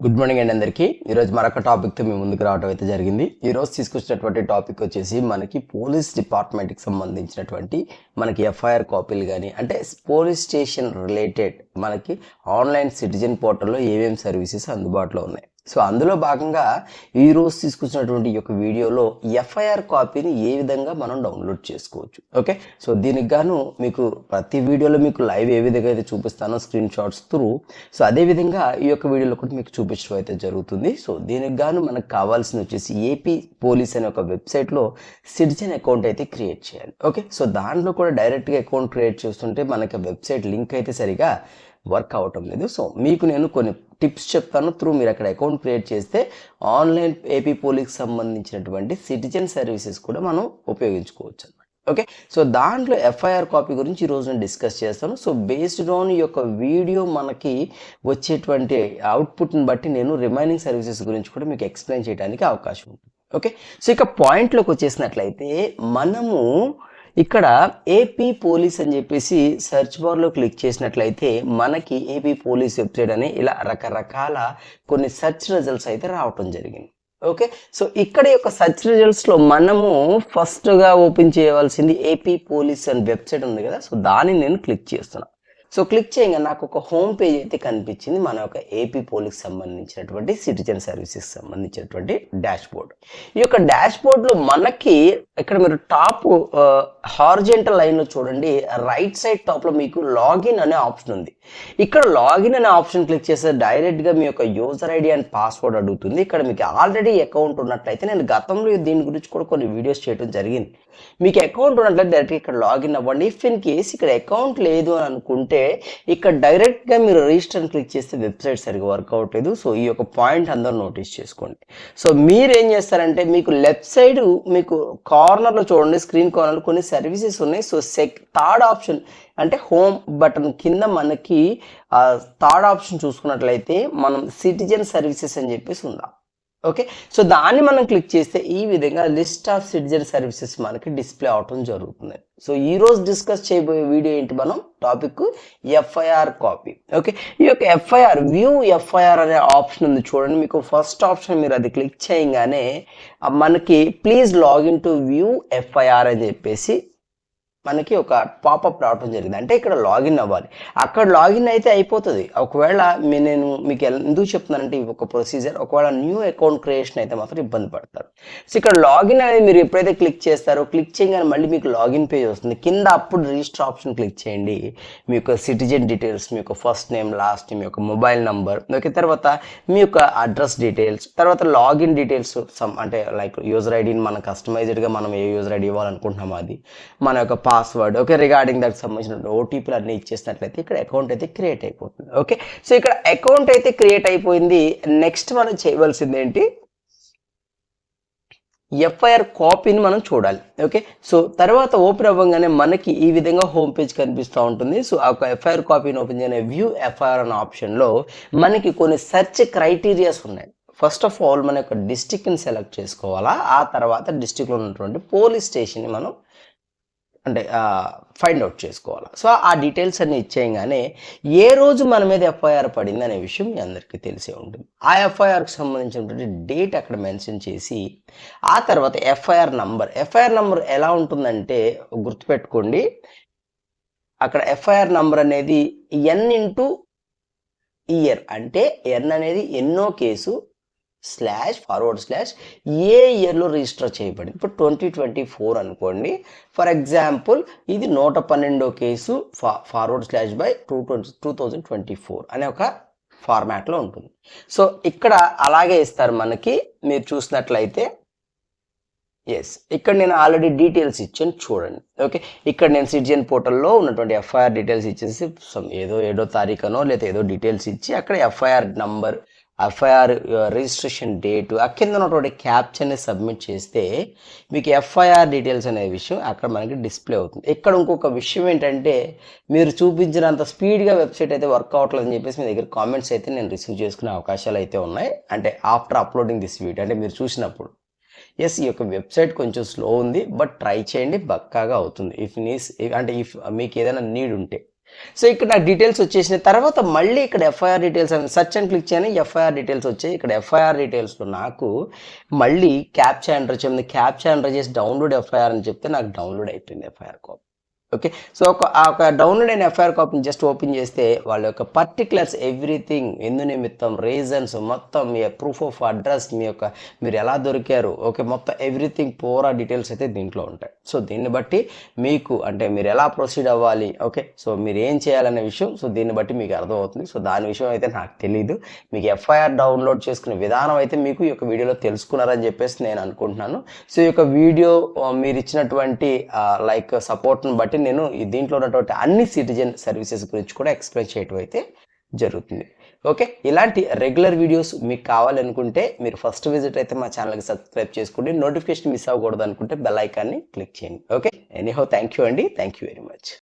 Good morning అండి అందరికీ. ఈరోజు మరొక టాపిక్తో మేము ముందుకు రావడం అయితే జరిగింది. ఈరోజు తీసుకొచ్చినటువంటి టాపిక్ వచ్చేసి మనకి పోలీస్ డిపార్ట్మెంట్కి సంబంధించినటువంటి మనకి ఎఫ్ఐఆర్ కాపీలు కానీ అంటే పోలీస్ స్టేషన్ రిలేటెడ్ మనకి ఆన్లైన్ సిటిజన్ పోర్టల్లో ఏమేమి సర్వీసెస్ అందుబాటులో ఉన్నాయి? సో అందులో భాగంగా ఈ రోజు తీసుకొచ్చినటువంటి ఈ యొక్క వీడియోలో ఎఫ్ఐఆర్ కాపీని ఏ విధంగా మనం డౌన్లోడ్ చేసుకోవచ్చు. ఓకే? సో దీనికి గాను మీకు ప్రతి వీడియోలో మీకు లైవ్ ఏ విధంగా అయితే చూపిస్తానో స్క్రీన్ షాట్స్ త్రూ. సో అదే విధంగా ఈ యొక్క వీడియోలో కూడా మీకు చూపించడం అయితే జరుగుతుంది. సో దీనికి గాను మనకు కావాల్సిన వచ్చేసి ఏపీ పోలీస్ అనే ఒక వెబ్సైట్లో సిటిజన్ అకౌంట్ అయితే క్రియేట్ చేయాలి. ఓకే? సో దాంట్లో కూడా డైరెక్ట్గా అకౌంట్ క్రియేట్ చేస్తుంటే మనకి వెబ్సైట్ లింక్ అయితే సరిగా వర్క్ అవటం లేదు. సో మీకు నేను కొన్ని టిప్స్ చెప్తాను. త్రూ మీరు అక్కడ అకౌంట్ క్రియేట్ చేస్తే ఆన్లైన్ ఏపీ పోలీస్కి సంబంధించినటువంటి సిటిజన్ సర్వీసెస్ కూడా మనం ఉపయోగించుకోవచ్చు అనమాట ఓకే? సో దాంట్లో ఎఫ్ఐఆర్ కాపీ గురించి ఈరోజు నేను డిస్కస్ చేస్తాను. సో బేస్డ్ ఆన్ ఈ యొక్క వీడియో మనకి వచ్చేటువంటి అవుట్పుట్ని బట్టి నేను రిమైనింగ్ సర్వీసెస్ గురించి కూడా మీకు ఎక్స్ప్లెయిన్ చేయడానికి అవకాశం ఉంటుంది. ఓకే? సో ఇక పాయింట్లోకి వచ్చేసినట్లయితే మనము ఇక్కడ ఏపీ పోలీస్ అని చెప్పేసి సెర్చ్ బార్లో క్లిక్ చేసినట్లయితే మనకి ఏపీ పోలీస్ వెబ్సైట్ అని ఇలా రకరకాల కొన్ని సెర్చ్ రిజల్ట్స్ అయితే రావటం జరిగింది. ఓకే సో ఇక్కడ యొక్క సెర్చ్ రిజల్ట్స్లో మనము ఫస్ట్గా ఓపెన్ చేయవలసింది ఏపీ పోలీస్ అని వెబ్సైట్ ఉంది కదా సో దాన్ని నేను క్లిక్ చేస్తున్నాను సో క్లిక్ చేయగా నాకు ఒక హోమ్ పేజ్ అయితే కనిపించింది. మన యొక్క ఏపీ పోలీస్ సంబంధించినటువంటి సిటిజన్ సర్వీసెస్ సంబంధించినటువంటి డాష్ బోర్డ్ ఈ యొక్క డాష్ బోర్డ్లో మనకి ఇక్కడ మీరు టాప్ హార్జెంటల్ లైన్లో చూడండి. రైట్ సైడ్ టాప్లో మీకు లాగిన్ అనే ఆప్షన్ ఉంది. ఇక్కడ లాగిన్ అనే ఆప్షన్ క్లిక్ చేస్తే డైరెక్ట్గా మీ యొక్క యూజర్ ఐడి అండ్ పాస్వర్డ్ అడుగుతుంది. ఇక్కడ మీకు ఆల్రెడీ అకౌంట్ ఉన్నట్లయితే నేను గతంలో దీని గురించి కూడా కొన్ని వీడియోస్ చేయడం జరిగింది. మీకు అకౌంట్ ఉన్నట్లయితే డైరెక్ట్గా ఇక్కడ లాగిన్ అవ్వండి. ఇఫ్ ఇన్ కేస్ ఇక్కడ అకౌంట్ లేదు అని అనుకుంటే ఇక్కడ డైరెక్ట్గా మీరు రిజిస్టర్ క్లిక్ చేస్తే వెబ్సైట్ సరిగా వర్క్ అవ్వట్లేదు. సో ఈ యొక్క పాయింట్ అందరూ నోటీస్ చేసుకోండి. సో మీరు ఏం చేస్తారంటే మీకు లెఫ్ట్ సైడ్ మీకు కార్నర్లో చూడండి స్క్రీన్ కార్నర్లో కొన్ని సర్వీసెస్ ఉన్నాయి. సో సెక్ థర్డ్ ఆప్షన్ అంటే హోమ్ బటన్ కింద మనకి థర్డ్ ఆప్షన్ చూసుకున్నట్లయితే మనం సిటిజన్ సర్వీసెస్ అని చెప్పేసి ఉందా? ఓకే సో దాన్ని మనం క్లిక్ చేస్తే ఈ విధంగా లిస్ట్ ఆఫ్ సిటిజన్ సర్వీసెస్ మనకి డిస్ప్లే అవటం జరుగుతుంది. సో ఈ రోజు డిస్కస్ చేయబోయే వీడియో ఏంటి మనం? టాపిక్ ఎఫ్ఐఆర్ కాపీ ఓకే ఈ యొక్క ఎఫ్ఐఆర్ వ్యూ ఎఫ్ఐఆర్ అనే ఆప్షన్ ఉంది చూడండి. మీకు ఫస్ట్ ఆప్షన్ మీరు అది క్లిక్ చేయగానే మనకి please login to view FIR అని చెప్పేసి మనకి ఒక పాపప్ రావడం జరిగింది. అంటే ఇక్కడ లాగిన్ అవ్వాలి. అక్కడ లాగిన్ అయితే అయిపోతుంది. ఒకవేళ మీ- నేను మీకు ఎందుకు చెప్తున్నానంటే ఒక ప్రొసీజర్ ఒకవేళ న్యూ అకౌంట్ క్రియేషన్ అయితే మాత్రం ఇబ్బంది పడతారు. సో ఇక్కడ లాగిన్ అనేది మీరు ఎప్పుడైతే క్లిక్ చేస్తారో క్లిక్ చేయగానే మళ్ళీ మీకు లాగిన్ పేజ్ వస్తుంది. కింద అప్పుడు రిజిస్టర్ ఆప్షన్ క్లిక్ చేయండి. మీ యొక్క సిటిజన్ డీటెయిల్స్ మీ యొక్క ఫస్ట్ నేమ్ లాస్ట్ మీ యొక్క మొబైల్ నంబర్ ఓకే తర్వాత మీ యొక్క అడ్రస్ డీటెయిల్స్ తర్వాత లాగిన్ డీటెయిల్స్ సమ్ అంటే లైక్ యూజర్ ఐడిని మనం కస్టమైజ్డ్గా మనం ఏ యూజర్ ఐడి ఇవ్వాలనుకుంటున్నామో అది మన యొక్క పాస్వర్డ్ ఓకే రిగార్డింగ్ దానికి సంబంధించిన ఓటీపీలు అన్నీ ఇచ్చేసినట్లయితే ఇక్కడ అకౌంట్ అయితే క్రియేట్ అయిపోతుంది. ఓకే సో ఇక్కడ అకౌంట్ అయితే క్రియేట్ అయిపోయింది. నెక్స్ట్ మనం చేయవలసింది ఏంటి? ఎఫ్ఐఆర్ కాపీని మనం చూడాలి. ఓకే సో తర్వాత ఓపెన్ అవ్వగానే మనకి ఈ విధంగా హోమ్ పేజ్ కనిపిస్తూ ఉంటుంది. సో ఆ ఎఫ్ఐఆర్ కాపీని ఓపెన్ చేయని వ్యూ ఎఫ్ఐఆర్ అనే ఆప్షన్లో మనకి కొన్ని సెర్చ్ క్రైటీరియాస్ ఉన్నాయి. ఫస్ట్ ఆఫ్ ఆల్ మన యొక్క డిస్టిక్ని సెలెక్ట్ చేసుకోవాలా? ఆ తర్వాత డిస్టిక్లో ఉన్నటువంటి పోలీస్ స్టేషన్ని మనం అంటే ఫైండ్ అవుట్ చేసుకోవాలి. సో ఆ డీటెయిల్స్ అన్ని ఇచ్చేయగానే ఏ రోజు మన మీద ఎఫ్ఐఆర్ పడింది అనే విషయం మీ అందరికీ తెలిసే ఉంటుంది. ఆ ఎఫ్ఐఆర్కి సంబంధించినటువంటి డేట్ అక్కడ మెన్షన్ చేసి ఆ తర్వాత ఎఫ్ఐఆర్ నంబర్ ఎఫ్ఐఆర్ నంబర్ ఎలా ఉంటుందంటే గుర్తుపెట్టుకోండి. అక్కడ ఎఫ్ఐఆర్ నంబర్ అనేది ఎన్ ఇంటూ ఇయర్ అంటే ఎన్ అనేది ఎన్నో కేసు స్లాష్ ఫార్వర్డ్ స్లాష్ ఏ ఇయర్లో రిజిస్టర్ చేయబడింది? ఇప్పుడు ట్వంటీ ట్వంటీ ఫోర్ అనుకోండి. ఫర్ ఎగ్జాంపుల్ ఇది నూట పన్నెండో కేసు ఫా forward slash by two twenty two thousand twenty four అనే ఒక ఫార్మాట్లో ఉంటుంది. సో ఇక్కడ అలాగే ఇస్తారు మనకి. మీరు చూసినట్లయితే ఎస్ ఇక్కడ నేను ఆల్రెడీ డీటెయిల్స్ ఇచ్చాను చూడండి. ఓకే ఇక్కడ నేను సిటిజన్ పోర్టల్లో ఉన్నటువంటి ఎఫ్ఐఆర్ డీటెయిల్స్ ఇచ్చేసి ఏదో ఏదో ఏడో తారీఖునో లేదా ఏదో డీటెయిల్స్ ఇచ్చి అక్కడ FIR number FIR registration date ఆ కింద ఉన్నటువంటి క్యాప్చర్ని సబ్మిట్ చేస్తే మీకు ఎఫ్ఐఆర్ డీటెయిల్స్ అనే విషయం అక్కడ మనకి డిస్ప్లే అవుతుంది. ఇక్కడ ఇంకొక విషయం ఏంటంటే మీరు చూపించినంత స్పీడ్గా వెబ్సైట్ అయితే వర్క్ అవ్వట్లేదని చెప్పేసి మీ దగ్గర కామెంట్స్ అయితే నేను రిసీవ్ చేసుకునే అవకాశాలు అయితే ఉన్నాయి. అంటే ఆఫ్టర్ అప్లోడింగ్ దిస్ వీడియో అంటే మీరు చూసినప్పుడు. ఎస్ ఈ యొక్క వెబ్సైట్ కొంచెం స్లో ఉంది బట్ ట్రై చేయండి బక్కాగా అవుతుంది. ఇఫ్ నీస్ అంటే ఇఫ్ మీకు ఏదైనా నీడ్ ఉంటే. సో ఇక్కడ నాకు డీటెయిల్స్ వచ్చేసిన తర్వాత మళ్ళీ ఇక్కడ ఎఫ్ఐఆర్ డీటెయిల్స్ అని సర్చ్ అండ్ క్లిక్ చేయని ఎఫ్ఐఆర్ డీటెయిల్స్ వచ్చాయి. ఇక్కడ ఎఫ్ఐఆర్ డీటెయిల్స్లో నాకు మళ్ళీ క్యాప్చా ఎంటర్ చెప్పింది క్యాప్చా ఎంటర్ చేసి డౌన్లోడ్ ఎఫ్ఐఆర్ అని చెప్తే నాకు డౌన్లోడ్ అయిపోయింది ఎఫ్ఐఆర్ కాపీ ఓకే సో ఒక ఆ ఒక డౌన్లోడ్ అయిన ఎఫ్ఐఆర్ కాపీని జస్ట్ ఓపెన్ చేస్తే వాళ్ళ యొక్క పర్టికులర్స్ ఎవ్రీథింగ్ ఎందు నిమిత్తం రీజన్స్ మొత్తం మీ ప్రూఫ్ ఆఫ్ అడ్రస్ మీ యొక్క మీరు ఎలా దొరికారు ఓకే మొత్తం ఎవ్రీథింగ్ పూరా డీటెయిల్స్ అయితే దీంట్లో ఉంటాయి. సో దీన్ని బట్టి మీకు అంటే మీరు ఎలా ప్రొసీడ్ అవ్వాలి ఓకే సో మీరు ఏం చేయాలనే విషయం సో దీన్ని బట్టి మీకు అర్థమవుతుంది. సో దాని విషయం అయితే నాకు తెలియదు మీకు ఎఫ్ఐఆర్ డౌన్లోడ్ చేసుకునే విధానం అయితే మీకు ఈ యొక్క వీడియోలో తెలుసుకున్నారని చెప్పేసి నేను అనుకుంటున్నాను. సో ఈ యొక్క వీడియో మీరు ఇచ్చినటువంటి లైక్ సపోర్ట్ని బట్టి నేను దీంట్లో ఉన్నటువంటి అన్ని సిటిజన్ సర్వీసెస్ గురించి కూడా ఎక్స్ప్లెయిన్ చేయటం అయితే జరుగుతుంది. ఓకే ఇలాంటి రెగ్యులర్ వీడియోస్ మీకు కావాలనుకుంటే మీరు ఫస్ట్ విజిట్ అయితే మా ఛానల్కి సబ్స్క్రైబ్ చేసుకోండి. నోటిఫికేషన్ మిస్ అవ్వకూడదు అనుకుంటే బెల్ ఐకాన్ని క్లిక్ చేయండి. ఓకే ఎనీహో థ్యాంక్ యూ అండి. Thank you very much